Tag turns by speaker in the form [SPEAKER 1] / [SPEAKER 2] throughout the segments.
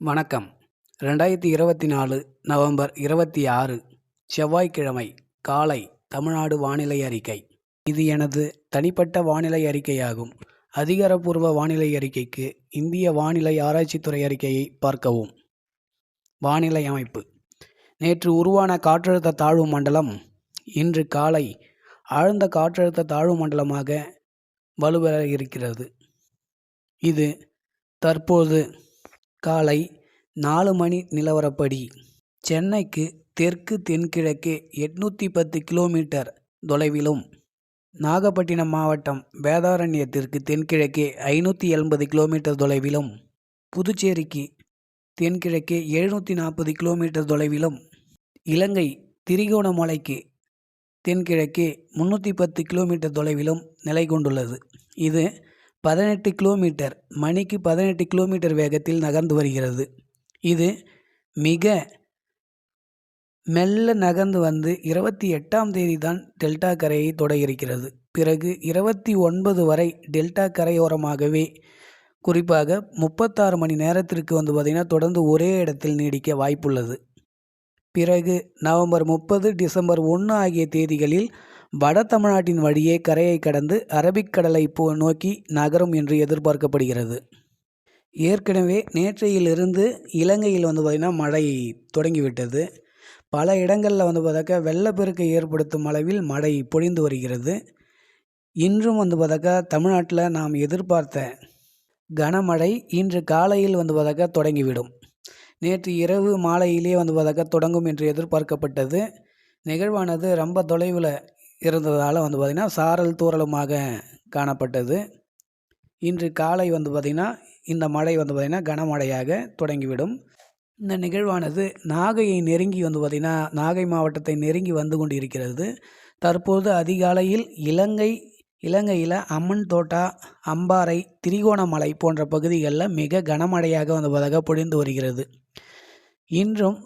[SPEAKER 1] வணக்கம். ரெண்டாயிரத்தி இருபத்தி நாலு நவம்பர் இருபத்தி ஆறு செவ்வாய்க்கிழமை காலை தமிழ்நாடு வானிலை அறிக்கை. இது எனது தனிப்பட்ட வானிலை அறிக்கையாகும். அதிகாரப்பூர்வ வானிலை அறிக்கைக்கு இந்திய வானிலை ஆராய்ச்சித்துறை அறிக்கையை பார்க்கவும். வானிலை அமைப்பு. நேற்று உருவான காற்றழுத்த தாழ்வு மண்டலம் இன்று காலை ஆழ்ந்த காற்றழுத்த தாழ்வு மண்டலமாக வலுவெற இருக்கிறது. இது தற்போது காலை நாலு மணி நிலவரப்படி. சென்னைக்கு தெற்கு தென்கிழக்கே எட்நூற்றி பத்து கிலோமீட்டர் தொலைவிலும். நாகப்பட்டினம் மாவட்டம் வேதாரண்யத்திற்கு தென்கிழக்கே ஐநூற்றி எண்பது கிலோமீட்டர் தொலைவிலும். புதுச்சேரிக்கு தென்கிழக்கே எழுநூற்றி நாற்பது கிலோமீட்டர் தொலைவிலும். இலங்கை திரிகோணமலைக்கு தென்கிழக்கே முன்னூற்றி பத்து கிலோமீட்டர் தொலைவிலும் நிலை கொண்டுள்ளது. இது பதினெட்டு கிலோமீட்டர் மணிக்கு பதினெட்டு கிலோமீட்டர் வேகத்தில் நகர்ந்து வருகிறது. இது மிக மெல்ல நகர்ந்து வந்து இருபத்தி எட்டாம் தேதி தான் டெல்டா கரையை தொட இருக்கிறது பிறகு இருபத்தி ஒன்பது வரை டெல்டா கரையோரமாகவே குறிப்பாக முப்பத்தாறு மணி நேரத்திற்கு வந்து பார்த்திங்கன்னா தொடர்ந்து ஒரே இடத்தில் நீடிக்க வாய்ப்புள்ளது. பிறகு நவம்பர் முப்பது டிசம்பர் ஒன்று ஆகிய தேதிகளில் வட தமிழ்நாட்டின் வழியே கரையை கடந்து அரபிக்கடலை போ நோக்கி நகரும் என்று எதிர்பார்க்கப்படுகிறது. ஏற்கனவே நேற்றையிலிருந்து இலங்கையில் வந்து பார்த்திங்கன்னா மழை தொடங்கிவிட்டது. பல இடங்களில் வந்து பார்த்தாக்கா வெள்ளப்பெருக்கை ஏற்படுத்தும் அளவில் மழை பொழிந்து வருகிறது. இன்றும் வந்து பார்த்தாக்கா தமிழ்நாட்டில் நாம் எதிர்பார்த்த கனமழை இன்று காலையில் வந்து பார்த்தாக்கா தொடங்கிவிடும். நேற்று இரவு மாலையிலே வந்து பார்த்தாக்கா தொடங்கும் என்று எதிர்பார்க்கப்பட்டது. நிகழ்வானது ரொம்ப தொலைவில் இருந்ததால் வந்து பார்த்திங்கன்னா சாரல் தூறலுமாக காணப்பட்டது. இன்று காலை வந்து பார்த்திங்கன்னா இந்த மழை வந்து பார்த்திங்கன்னா கனமழையாக தொடங்கிவிடும். இந்த நிகழ்வானது நாகையை நெருங்கி வந்து பார்த்திங்கன்னா நாகை மாவட்டத்தை நெருங்கி வந்து கொண்டு இருக்கிறது தற்போது அதிகாலையில் இலங்கை இலங்கையில் அம்மன் தோட்டா அம்பாறை திரிகோணமலை போன்ற பகுதிகளில் மிக கனமழையாக வந்து பார்த்தாக்க பொழிந்து வருகிறது. இன்றும்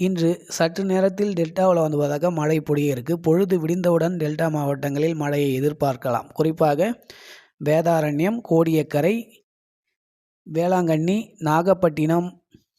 [SPEAKER 1] இன்று சற்று நேரத்தில் டெல்டாவில் வந்து பார்த்தாக்கா மழை பொழிய இருக்குது பொழுது விடிந்தவுடன் டெல்டா மாவட்டங்களில் மழையை எதிர்பார்க்கலாம். குறிப்பாக வேதாரண்யம் கோடியக்கரை வேளாங்கண்ணி நாகப்பட்டினம்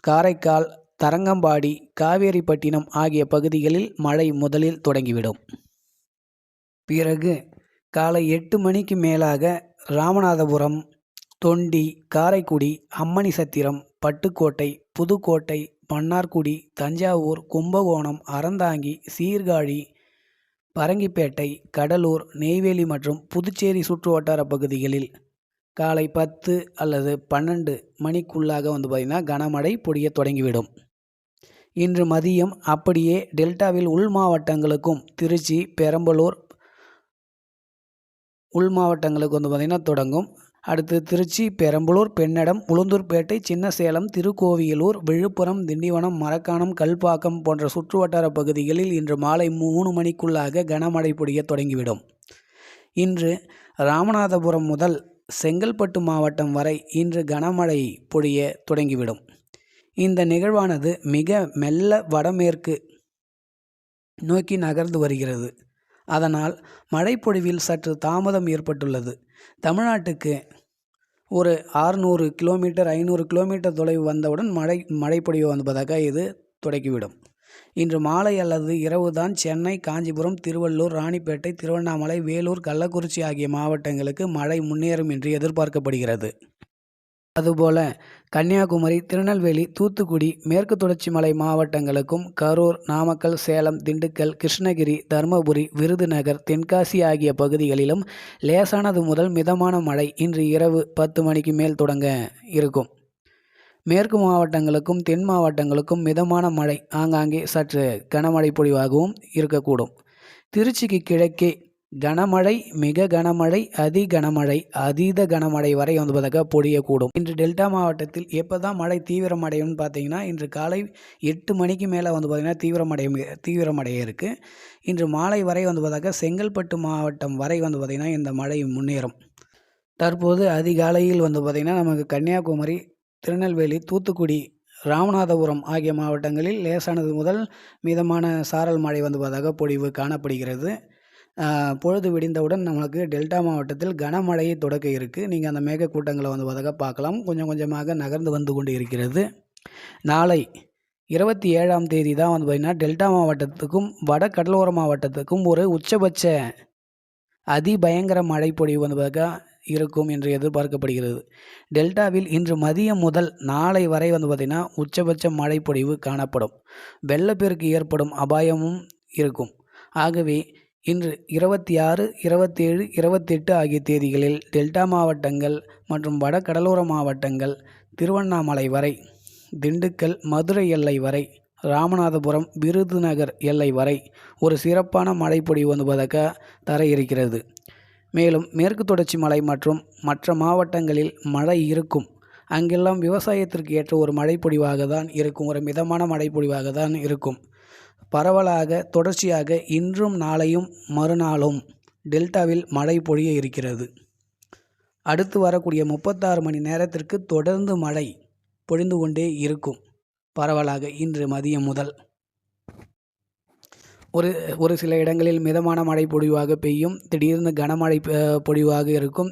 [SPEAKER 1] காரைக்கால் தரங்கம்பாடி காவேரிப்பட்டினம் ஆகிய பகுதிகளில் மழை முதலில் தொடங்கிவிடும். பிறகு காலை எட்டு மணிக்கு மேலாக ராமநாதபுரம் தொண்டி காரைக்குடி அம்மணி சத்திரம் பட்டுக்கோட்டை புதுக்கோட்டை மன்னார்குடி தஞ்சாவூர் கும்பகோணம் அறந்தாங்கி சீர்காழி பரங்கிப்பேட்டை கடலூர் நெய்வேலி மற்றும் புதுச்சேரி சுற்றுவட்டார பகுதிகளில் காலை பத்து அல்லது பன்னெண்டு மணிக்குள்ளாக வந்து பார்த்திங்கன்னா கனமழை பொடிய தொடங்கிவிடும். இன்று மதியம் அப்படியே டெல்டாவில் உள் மாவட்டங்களுக்கும் திருச்சி பெரம்பலூர் உள் மாவட்டங்களுக்கு வந்து பார்த்திங்கன்னா தொடங்கும். அடுத்து திருச்சி பெரம்பலூர் பெண்ணடம் உளுந்தூர்பேட்டை சின்னசேலம் திருக்கோவிலூர் விழுப்புரம் திண்டிவனம் மரக்காணம் கல்பாக்கம் போன்ற சுற்றுவட்டார பகுதிகளில் இன்று மாலை மூணு மணிக்குள்ளாக கனமழை பொழிய தொடங்கிவிடும். இன்று ராமநாதபுரம் முதல் செங்கல்பட்டு மாவட்டம் வரை இன்று கனமழை பொழிய தொடங்கிவிடும். இந்த நிகழ்வானது மிக மெல்ல வடமேற்கு நோக்கி நகர்ந்து வருகிறது. அதனால் மழைப்பொழிவில் சற்று தாமதம் ஏற்பட்டுள்ளது. தமிழ்நாட்டுக்கு ஒரு ஆறுநூறு கிலோமீட்டர் ஐநூறு கிலோமீட்டர் தொலைவு வந்தவுடன் மழை மழைப்பொழிவு வந்ததாக இது தொடக்கிவிடும். இன்று மாலை அல்லது இரவு தான் சென்னை காஞ்சிபுரம் திருவள்ளூர் ராணிப்பேட்டை திருவண்ணாமலை வேலூர் கள்ளக்குறிச்சி ஆகிய மாவட்டங்களுக்கு மழை முன்னேறும் என்று எதிர்பார்க்கப்படுகிறது. அதுபோல கன்னியாகுமரி திருநெல்வேலி தூத்துக்குடி மேற்கு தொடர்ச்சி மலை மாவட்டங்களுக்கும் கரூர் நாமக்கல் சேலம் திண்டுக்கல் கிருஷ்ணகிரி தருமபுரி விருதுநகர் தென்காசி ஆகிய பகுதிகளிலும் லேசானது முதல் மிதமான மழை இன்று இரவு பத்து மணிக்கு மேல் தொடங்க இருக்கும். மேற்கு மாவட்டங்களுக்கும் தென் மாவட்டங்களுக்கும் மிதமான மழை ஆங்காங்கே சற்று கனமழை பொழிவாகவும் இருக்கக்கூடும். திருச்சிக்கு கிழக்கே கனமழை மிக கனமழை அதி கனமழை அதீத கனமழை வரை வந்து பார்த்தாக்கா பொழியக்கூடும். இன்று டெல்டா மாவட்டத்தில் எப்போ தான் மழை தீவிரமடையும்னு பார்த்தீங்கன்னா இன்று காலை எட்டு மணிக்கு மேலே வந்து பார்த்திங்கன்னா தீவிரமடைய தீவிரமடைய இருக்குது இன்று மாலை வரை வந்து பார்த்தாக்கா செங்கல்பட்டு மாவட்டம் வரை வந்து பார்த்திங்கன்னா இந்த மழை முன்னேறும். தற்போது அதிகாலையில் வந்து பார்த்திங்கன்னா நமக்கு கன்னியாகுமரி திருநெல்வேலி தூத்துக்குடி ராமநாதபுரம் ஆகிய மாவட்டங்களில் லேசானது முதல் மிதமான சாரல் மழை வந்து பார்த்தாக்க பொழிவு காணப்படுகிறது. பொழுது விடிந்தவுடன் நம்மளுக்கு டெல்டா மாவட்டத்தில் கனமழையை தொடக்க இருக்குது நீங்கள் அந்த மேகக்கூட்டங்களை வந்து பதக பார்க்கலாம். கொஞ்சம் கொஞ்சமாக நகர்ந்து வந்து கொண்டு இருக்கிறது. நாளை இருபத்தி ஏழாம் தேதி தான் வந்து பார்த்திங்கன்னா டெல்டா மாவட்டத்துக்கும் வட கடலோர மாவட்டத்துக்கும் ஒரு உச்சபட்ச அதிபயங்கர மழை பொழிவு வந்து பார்த்தா இருக்கும் என்று எதிர்பார்க்கப்படுகிறது. டெல்டாவில் இன்று மதியம் முதல் நாளை வரை வந்து பார்த்திங்கன்னா உச்சபட்ச மழைப்பொழிவு காணப்படும். வெள்ளப்பெருக்கு ஏற்படும் அபாயமும் இருக்கும். ஆகவே இன்று இருபத்தி ஆறு இருபத்தேழு இருபத்தெட்டு ஆகிய தேதிகளில் டெல்டா மாவட்டங்கள் மற்றும் வட கடலோர மாவட்டங்கள் திருவண்ணாமலை வரை திண்டுக்கல் மதுரை எல்லை வரை ராமநாதபுரம் விருதுநகர் எல்லை வரை ஒரு சிறப்பான மழைப்பொடி வந்து பார்த்தாக்கா தர இருக்கிறது மேலும் மேற்கு தொடர்ச்சி மலை மற்றும் மற்ற மாவட்டங்களில் மழை இருக்கும். அங்கெல்லாம் விவசாயத்திற்கு ஏற்ற ஒரு மழைப்பொழிவாக தான் இருக்கும் ஒரு மிதமான மழைப்பொழிவாக தான் இருக்கும். பரவலாக தொடர்ச்சியாக இன்றும் நாளையும் மறுநாளும் டெல்டாவில் மழை பொழிய இருக்கிறது. அடுத்து வரக்கூடிய முப்பத்தாறு மணி நேரத்திற்கு தொடர்ந்து மழை பொழிந்து கொண்டே இருக்கும். பரவலாக இன்று மதியம் முதல். ஒரு ஒரு சில இடங்களில் மிதமான மழை பொழிவாக பெய்யும். திடீர்னு கனமழை பொழிவாக இருக்கும்.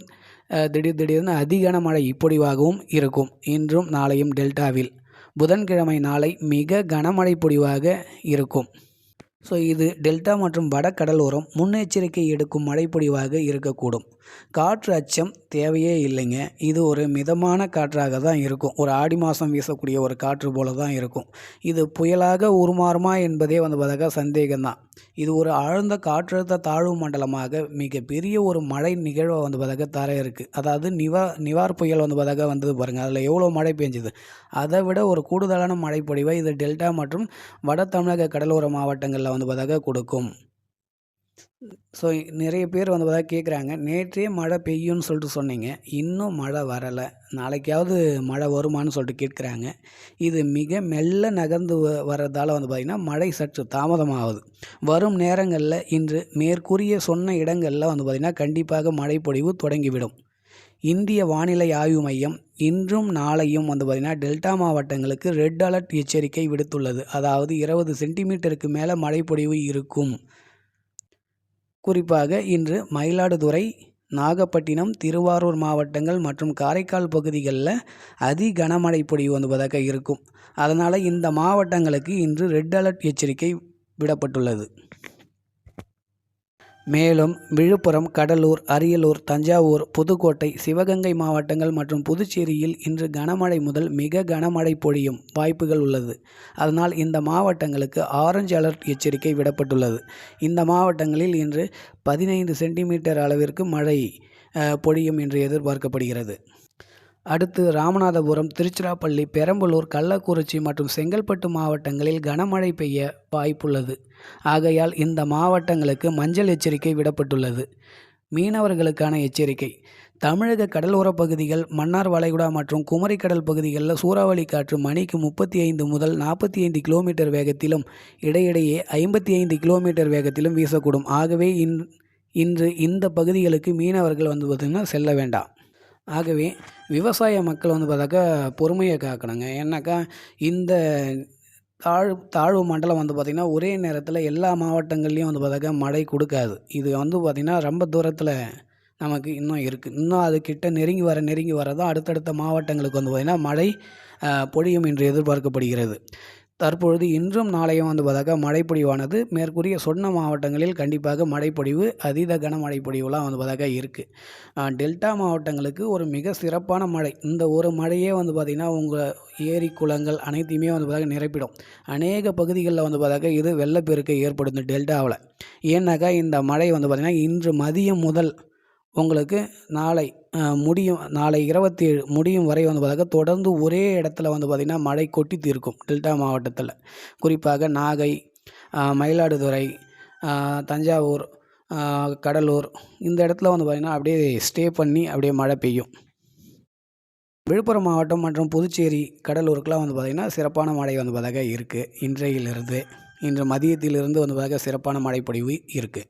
[SPEAKER 1] திடீர் திடீர்னு அதிகன மழை இப்பொழிவாகவும் இருக்கும். இன்றும் நாளையும் டெல்டாவில். புதன்கிழமை நாளை மிக கனமழை பொழிவாக இருக்கும். ஸோ இது டெல்டா மற்றும் வட கடலோரம் முன்னெச்சரிக்கை எடுக்கும் மழைப்பொழிவாக இருக்கக்கூடும். காற்று அச்சம் தேவையே இல்லைங்க. இது ஒரு மிதமான காற்றாக தான் இருக்கும். ஒரு ஆடி மாதம் வீசக்கூடிய ஒரு காற்று போல தான் இருக்கும். இது புயலாக உருமாறுமா என்பதே வந்து பார்த்தாக்கா சந்தேகம்தான் இது ஒரு ஆழ்ந்த காற்றழுத்த தாழ்வு மண்டலமாக மிகப்பெரிய ஒரு மழை நிகழ்வை வந்து பார்த்தாக்கா தர இருக்குது அதாவது நிவா நிவார் புயல் வந்து பார்த்தாக்கா வந்தது பாருங்கள் அதில் எவ்வளோ மழை பெஞ்சுது? அதை விட ஒரு கூடுதலான மழைப்பொழிவை இது டெல்டா மற்றும் வட தமிழக கடலோர மாவட்டங்களில் வந்து பார்த்தாக்கா கொடுக்கும். ஸோ நிறைய பேர் வந்து பார்த்தா கேட்குறாங்க நேற்றே மழை பெய்யும்னு சொல்லிட்டு சொன்னீங்க இன்னும் மழை வரலை. நாளைக்காவது மழை வருமானு சொல்லிட்டு கேட்குறாங்க. இது மிக மெல்ல நகர்ந்து வ வர்றதால வந்து பார்த்திங்கன்னா மழை சற்று தாமதமாகுது. வரும் நேரங்களில் இன்று மேற்கூறிய சொன்ன இடங்களில் வந்து பார்த்திங்கன்னா கண்டிப்பாக மழைப்பொழிவு தொடங்கிவிடும். இந்திய வானிலை ஆய்வு மையம் இன்றும் நாளையும் வந்து பார்த்திங்கன்னா டெல்டா மாவட்டங்களுக்கு ரெட் அலர்ட் எச்சரிக்கை விடுத்துள்ளது. அதாவது இருபது சென்டிமீட்டருக்கு மேலே மழைப்பொழிவு இருக்கும். குறிப்பாக இன்று மயிலாடுதுறை நாகப்பட்டினம் திருவாரூர் மாவட்டங்கள் மற்றும் காரைக்கால் பகுதிகளில் அதி கனமழை பொழிவு வந்து இருக்கும். அதனால் இந்த மாவட்டங்களுக்கு இன்று ரெட் அலர்ட் எச்சரிக்கை விடப்பட்டுள்ளது. மேலும் விழுப்புரம் கடலூர் அரியலூர் தஞ்சாவூர் புதுக்கோட்டை சிவகங்கை மாவட்டங்கள் மற்றும் புதுச்சேரியில் இன்று கனமழை முதல் மிக கனமழை பொழியும் வாய்ப்புகள் உள்ளது. அதனால் இந்த மாவட்டங்களுக்கு ஆரஞ்சு அலர்ட் எச்சரிக்கை விடப்பட்டுள்ளது. இந்த மாவட்டங்களில் இன்று பதினைந்து சென்டிமீட்டர் அளவிற்கு மழை பொழியும் என்று எதிர்பார்க்கப்படுகிறது. அடுத்து ராமநாதபுரம் திருச்சிராப்பள்ளி பெரம்பலூர் கள்ளக்குறிச்சி மற்றும் செங்கல்பட்டு மாவட்டங்களில் கனமழை பெய்ய வாய்ப்புள்ளது. ஆகையால் இந்த மாவட்டங்களுக்கு மஞ்சள் எச்சரிக்கை விடப்பட்டுள்ளது. மீனவர்களுக்கான எச்சரிக்கை. தமிழக கடலோரப் பகுதிகள் மன்னார் வளைகுடா மற்றும் குமரிக்கடல் பகுதிகளில் சூறாவளி காற்று மணிக்கு முப்பத்தி ஐந்து முதல் நாற்பத்தி ஐந்து கிலோமீட்டர் வேகத்திலும் இடையிடையே ஐம்பத்தி ஐந்து கிலோமீட்டர் வேகத்திலும் வீசக்கூடும். ஆகவே இன் இன்று இந்த பகுதிகளுக்கு மீனவர்கள் வந்து பார்த்திங்கன்னா செல்ல வேண்டாம். ஆகவே விவசாய மக்கள் வந்து பார்த்தாக்கா பொறுமையை காக்கணுங்க. ஏன்னாக்கா இந்த தாழ் தாழ்வு மண்டலம் வந்து பார்த்திங்கன்னா ஒரே நேரத்தில் எல்லா மாவட்டங்கள்லேயும் வந்து பார்த்தாக்கா மழை கொடுக்காது. இது வந்து பார்த்திங்கன்னா ரொம்ப தூரத்தில் நமக்கு இன்னும் இருக்குது இன்னும் அதுக்கிட்ட நெருங்கி வர நெருங்கி வர தான் அடுத்தடுத்த மாவட்டங்களுக்கு வந்து பார்த்திங்கன்னா மழை பொழியும் என்று எதிர்பார்க்கப்படுகிறது. தற்பொழுது இன்றும் நாளையும் வந்து பார்த்தாக்கா மழைப்பொழிவானது. மேற்கூறிய சொன்ன மாவட்டங்களில் கண்டிப்பாக மழைப்பொழிவு அதீத கனமழை பொழிவுலாம் வந்து பார்த்தாக்கா இருக்குது டெல்டா மாவட்டங்களுக்கு ஒரு மிக சிறப்பான மழை. இந்த ஒரு மழையே வந்து பார்த்திங்கன்னா உங்கள் ஏரி குளங்கள் அனைத்தையுமே வந்து பார்த்தாக்கா நிரப்பிடும். அநேக பகுதிகளில் வந்து பார்த்தாக்கா இது வெள்ளப்பெருக்கை ஏற்படுத்தும் டெல்டாவில். ஏன்னாக்கா இந்த மழை வந்து பார்த்திங்கன்னா இன்று மதியம் முதல் உங்களுக்கு நாளை முடியும் நாளை இருபத்தி ஏழு முடியும் வரை வந்து பார்த்தாக்கா தொடர்ந்து ஒரே இடத்துல வந்து பார்த்திங்கன்னா மழை கொட்டி தீர்க்கும் டெல்டா மாவட்டத்தில். குறிப்பாக நாகை மயிலாடுதுறை தஞ்சாவூர் கடலூர் இந்த இடத்துல வந்து பார்த்திங்கன்னா அப்படியே ஸ்டே பண்ணி அப்படியே மழை பெய்யும். விழுப்புரம் மாவட்டம் மற்றும் புதுச்சேரி கடலூருக்கெலாம் வந்து பார்த்திங்கன்னா சிறப்பான மழை வந்து பார்த்தாக்கா இருக்குது இன்றையிலிருந்து இன்று மதியத்திலிருந்து வந்து பார்த்தாக்கா சிறப்பான மழைப்பொழிவு இருக்குது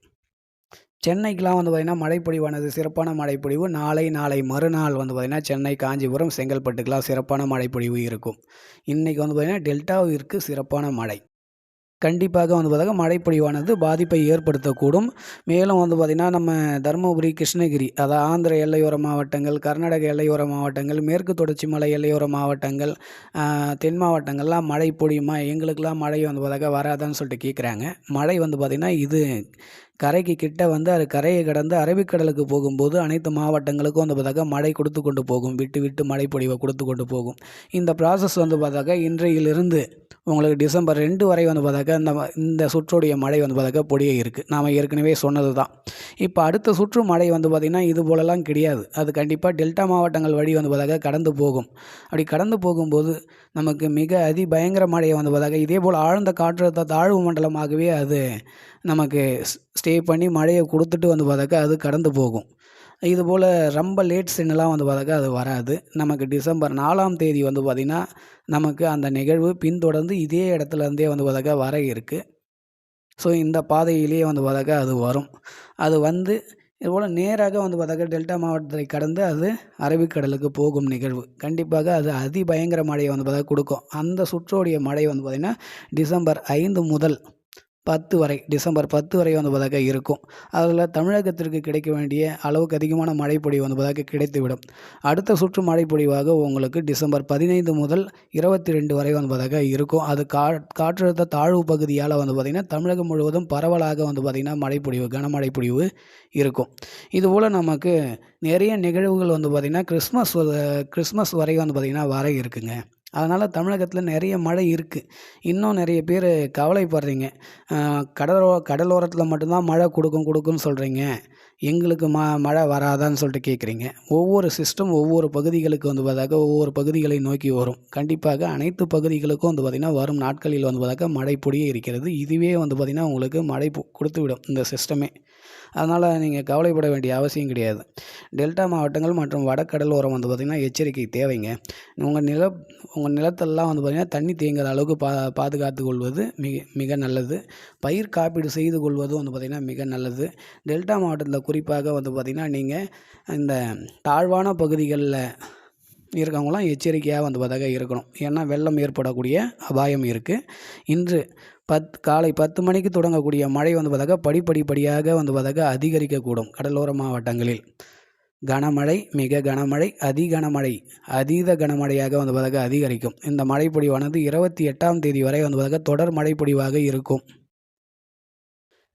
[SPEAKER 1] சென்னைக்கெலாம் வந்து பார்த்திங்கன்னா மழைப்பொழிவானது சிறப்பான மழைப்பொழிவு. நாளை நாளை மறுநாள் வந்து பார்த்திங்கன்னா சென்னை காஞ்சிபுரம் செங்கல்பட்டுக்கெலாம் சிறப்பான மழைப்பொழிவு இருக்கும். இன்றைக்கி வந்து பார்த்திங்கன்னா டெல்டாவிற்கு சிறப்பான மழை. கண்டிப்பாக வந்து பார்த்தாக்க மழைப்பொழிவானது பாதிப்பை ஏற்படுத்தக்கூடும். மேலும் வந்து பார்த்திங்கன்னா நம்ம தருமபுரி கிருஷ்ணகிரி அதாவது ஆந்திர எல்லையோர மாவட்டங்கள் கர்நாடக எல்லையோர மாவட்டங்கள் மேற்கு தொடர்ச்சி மலை எல்லையோர மாவட்டங்கள் தென் மாவட்டங்கள்லாம் மழை பொழியுமா எங்களுக்கெல்லாம் மழை வந்து பார்த்தாக்கா வராதான்னு சொல்லிட்டு கேட்குறாங்க மழை வந்து பார்த்திங்கன்னா இது கரைக்கு கிட்ட வந்து அது கரையை கடந்து அரபிக்கடலுக்கு போகும்போது அனைத்து மாவட்டங்களுக்கும் வந்து பார்த்தாக்கா மழை கொடுத்து கொண்டு போகும். விட்டு விட்டு மழை பொழிவை கொடுத்து கொண்டு போகும். இந்த ப்ராசஸ் வந்து பார்த்தாக்கா இன்றையிலிருந்து உங்களுக்கு டிசம்பர் ரெண்டு வரை வந்து பார்த்தாக்கா இந்த இந்த சுற்றுடைய மழை வந்து பார்த்தாக்கா பொடியே இருக்குது நாம் ஏற்கனவே சொன்னது தான். இப்போ அடுத்த சுற்று மழை வந்து பார்த்திங்கன்னா இது போலலாம் கிடையாது. அது கண்டிப்பாக டெல்டா மாவட்டங்கள் வழி வந்து பார்த்தாக்கா கடந்து போகும். அப்படி கடந்து போகும்போது நமக்கு மிக அதி பயங்கர மழையை வந்து பார்த்தாக்கா இதே போல் ஆழ்ந்த காற்றழுத்த தாழ்வு மண்டலமாகவே அது நமக்கு ஸ்டே பண்ணி மழையை கொடுத்துட்டு வந்து பார்த்தாக்கா அது கடந்து போகும். இதுபோல் ரொம்ப லேட் சென்னெலாம் வந்து பார்த்தாக்கா அது வராது. நமக்கு டிசம்பர் நாலாம் தேதி வந்து பார்த்திங்கன்னா நமக்கு அந்த நிகழ்வு பின்தொடர்ந்து இதே இடத்துலேருந்தே வந்து பார்த்தாக்கா வர இருக்குது ஸோ இந்த பாதையிலேயே வந்து பார்த்தாக்கா அது வரும். அது வந்து இதுபோல் நேராக வந்து பார்த்தாக்கா டெல்டா மாவட்டத்தை கடந்து அது அரபிக்கடலுக்கு போகும் நிகழ்வு. கண்டிப்பாக அது அதிபயங்கர மழையை வந்து பார்த்தா கொடுக்கும். அந்த சுற்றோடைய மழை வந்து பார்த்திங்கன்னா டிசம்பர் ஐந்து முதல் பத்து வரை டிசம்பர் பத்து வரை வந்து பார்த்தாக்கா இருக்கும். அதில் தமிழகத்திற்கு கிடைக்க வேண்டிய அளவுக்கு அதிகமான மழைப்பொழிவு வந்து பார்த்தாக்கா கிடைத்துவிடும். அடுத்த சுற்று மழைப்பொழிவாக உங்களுக்கு டிசம்பர் பதினைந்து முதல் இருபத்தி ரெண்டு வரை வந்து பார்த்தாக்கா இருக்கும். அது கா காற்றழுத்த தாழ்வு பகுதியால் வந்து பார்த்திங்கன்னா தமிழகம் முழுவதும் பரவலாக வந்து பார்த்திங்கன்னா மழைப்பொழிவு கனமழை பொழிவு இருக்கும். இதுபோல் நமக்கு நிறைய நிகழ்வுகள் வந்து பார்த்திங்கன்னா கிறிஸ்மஸ் கிறிஸ்மஸ் வரை வந்து பார்த்திங்கன்னா வர இருக்குங்க. அதனால் தமிழகத்தில் நிறைய மழை இருக்குது இன்னும் நிறைய பேர் கவலைப்படுறீங்க. கடலோ கடலோரத்தில் மட்டும்தான் மழை கொடுக்கும் கொடுக்குன்னு சொல்கிறீங்க எங்களுக்கு ம மழை வராதான்னு சொல்லிட்டு கேட்குறீங்க ஒவ்வொரு சிஸ்டம் ஒவ்வொரு பகுதிகளுக்கு வந்து பார்த்தாக்கா ஒவ்வொரு பகுதிகளை நோக்கி வரும். கண்டிப்பாக அனைத்து பகுதிகளுக்கும் வந்து பார்த்திங்கன்னா வரும் நாட்களில் வந்து பார்த்தாக்க மழை பொடியே இருக்கிறது. இதுவே வந்து பார்த்திங்கன்னா உங்களுக்கு மழை கொடுத்து விடும் இந்த சிஸ்டமே அதனால் நீங்கள் கவலைப்பட வேண்டிய அவசியம் கிடையாது. டெல்டா மாவட்டங்கள் மற்றும் வடக்கடல் ஓரம் வந்து பார்த்திங்கன்னா எச்சரிக்கை தேவைங்க. உங்கள் நில உங்கள் நிலத்தெல்லாம் வந்து பார்த்திங்கன்னா தண்ணி தேங்காத அளவுக்கு பா பாதுகாத்து கொள்வது மிக மிக நல்லது. பயிர் காப்பீடு செய்து கொள்வதும் வந்து பார்த்திங்கன்னா மிக நல்லது. டெல்டா மாவட்டத்தில் குறிப்பாக வந்து பார்த்திங்கன்னா நீங்கள் இந்த தாழ்வான பகுதிகளில் இருக்கவங்களாம் எச்சரிக்கையாக வந்து பார்த்தாக்க இருக்கணும். ஏன்னா வெள்ளம் ஏற்படக்கூடிய அபாயம் இருக்குது இன்று பத் காலை பத்து மணிக்கு தொடங்கக்கூடிய மழை வந்து பார்த்தாக்கா படிப்படி படியாக வந்து பார்த்தாக்கா அதிகரிக்கக்கூடும் கடலோர மாவட்டங்களில். கனமழை மிக கனமழை அதி கனமழை அதீத கனமழையாக வந்து பார்த்தாக்கா அதிகரிக்கும். இந்த மழைப்பொழிவானது இருபத்தி எட்டாம் தேதி வரை வந்து பார்த்தாக்கா தொடர் மழைப்பொழிவாக இருக்கும்.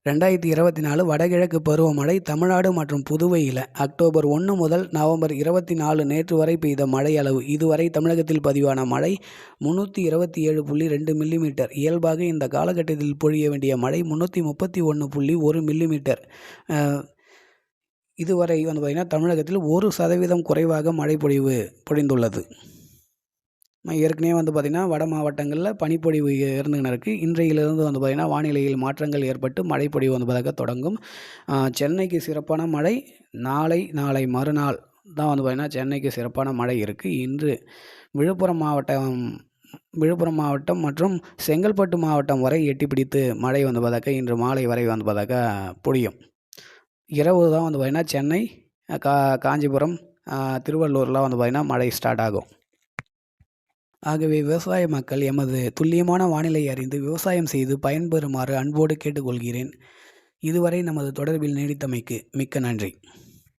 [SPEAKER 1] ரெண்டாயிரத்தி இருபத்தி நாலு வடகிழக்கு பருவமழை தமிழ்நாடு மற்றும் புதுவையில். அக்டோபர் ஒன்று முதல் நவம்பர் இருபத்தி நாலு நேற்று வரை பெய்த மழை அளவு இதுவரை தமிழகத்தில் பதிவான மழை முந்நூற்றி இருபத்தி ஏழு புள்ளி ரெண்டு மில்லிமீட்டர். இயல்பாக இந்த காலகட்டத்தில் பொழிய வேண்டிய மழை முந்நூற்றி முப்பத்தி ஒன்று புள்ளி ஒரு மில்லிமீட்டர். இதுவரை வந்து பார்த்திங்கன்னா தமிழகத்தில் ஒரு சதவீதம் குறைவாக மழை பொழிவு பொழிந்துள்ளது. ஏற்கனவே வந்து பார்த்திங்கன்னா வட மாவட்டங்களில் பனிப்பொழிவு இருந்துகின்னு இருக்குது இன்றையிலிருந்து வந்து பார்த்திங்கன்னா வானிலையில் மாற்றங்கள் ஏற்பட்டு மழைப்பொழிவு வந்து பார்த்தாக்க தொடங்கும். சென்னைக்கு சிறப்பான மழை. நாளை நாளை மறுநாள் தான் வந்து பார்த்திங்கன்னா சென்னைக்கு சிறப்பான மழை இருக்குது இன்று விழுப்புரம் மாவட்டம் விழுப்புரம் மாவட்டம் மற்றும் செங்கல்பட்டு மாவட்டம் வரை எட்டி பிடித்து மழை வந்து பார்த்தாக்க இன்று மாலை வரை வந்து பார்த்தாக்க பொழியும். இரவு தான் வந்து பார்த்திங்கன்னா சென்னை கா காஞ்சிபுரம் திருவள்ளூர்லாம் வந்து பார்த்திங்கன்னா மழை ஸ்டார்ட் ஆகும். ஆகவே விவசாய மக்கள் எமது துல்லியமான வானிலை அறிந்து விவசாயம் செய்து பயன்பெறுமாறு அன்போடு கேட்டுக்கொள்கிறேன். இதுவரை நமது தொடர்பில் நீடித்தமைக்கு மிக்க நன்றி.